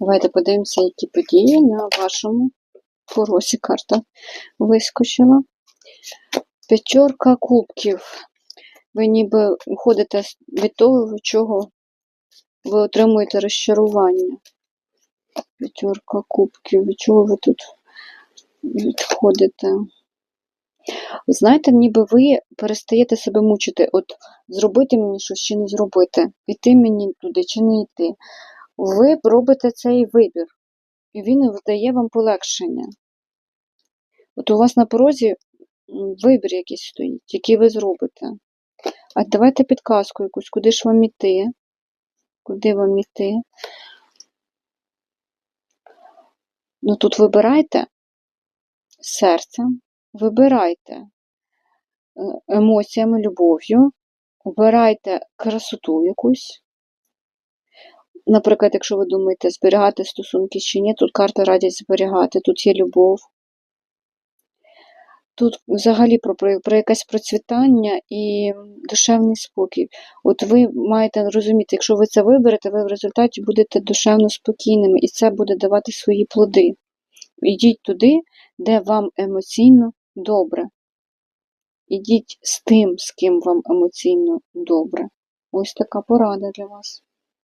Давайте подивимося, які події на вашому поросі карта вискочила. П'ятерка кубків. Ви ніби уходите від того, від чого ви отримуєте розчарування. П'ятерка кубків. Від чого ви тут відходите? Знаєте, ніби ви перестаєте себе мучити. От зробити мені щось чи не зробити, іти мені туди чи не йти. Ви робите цей вибір, і він дає вам полегшення. От у вас на порозі вибір якийсь стоїть, який ви зробите. А давайте підказку якусь, куди ж вам іти? Куди вам іти? Ну тут вибирайте серцем, вибирайте е, емоціями, любов'ю, обирайте красоту якусь. Наприклад, якщо ви думаєте, зберігати стосунки чи ні, тут карта радять зберігати, тут є любов. Тут взагалі про, про, якесь процвітання і душевний спокій. От ви маєте розуміти, якщо ви це виберете, ви в результаті будете душевно спокійними, і це буде давати свої плоди. Ідіть туди, де вам емоційно добре. Ідіть з тим, з ким вам емоційно добре. Ось така порада для вас.